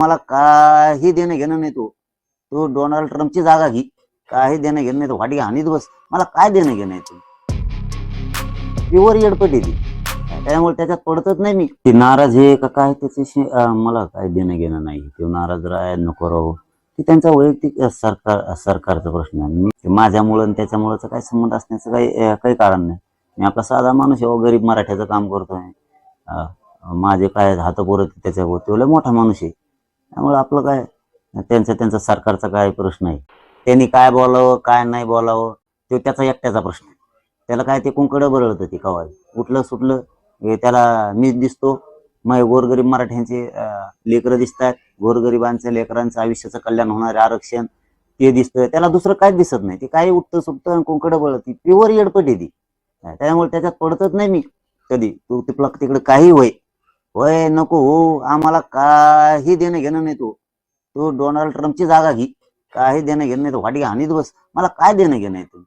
मला काही देणं घेणं नाही तो. तो डोनाल्ड ट्रम्पची जागा घे. काही देणं घेणं नाही तो. वाटी हानीत बस. मला काय देणं घेणं आहे तू? प्युअर येडपट ती. त्यामुळे त्याच्यात पडतच नाही मी. ती नाराज हे का काय त्याच्याशी? अं, मला काय देणं घेणं नाही. ते नाराज राह नको राहू. ती त्यांचा वैयक्तिक अं, सरकार सरकारचा प्रश्न आहे. मी माझ्यामुळं आणि त्याच्यामुळं काही संबंध असण्याचं काही अं, काही कारण नाही. मी आपला साधा माणूस आहे गरीब मराठ्याचं काम करतोय. अं, माझे काय हात पोरत त्याच्यावर. तो लय मोठा माणूस आहे. त्यामुळे आपलं काय त्यांचं त्यांचा सरकारचा काय प्रश्न आहे. त्यांनी काय बोलावं काय नाही बोलावं तो त्याचा एकट्याचा प्रश्न आहे. त्याला काय ते कुंकडं बरळतं ते कवाय उठलं सुटलं हे त्याला मीच दिसतो. मग गोरगरीब मराठ्यांचे लेकरं दिसत आहेत लेकरांचं आयुष्याचं कल्याण होणारे आरक्षण ते दिसतं. त्याला दुसरं काहीच दिसत नाही. ते काही उठतं सुटतं आणि कुंकडं बळत प्युअर येडपट आहे ती. त्यामुळे त्याच्यात पडतच नाही मी कधी. तू तिकडं काही होय होय नको हो. आम्हाला काही देणं घेणं नाही तू. तू डोनाल्ड ट्रम्पची जागा घे. काही देणं घेणं नाही तू. वाटी हानीत बस. मला काय देणं घेणं आहे तू?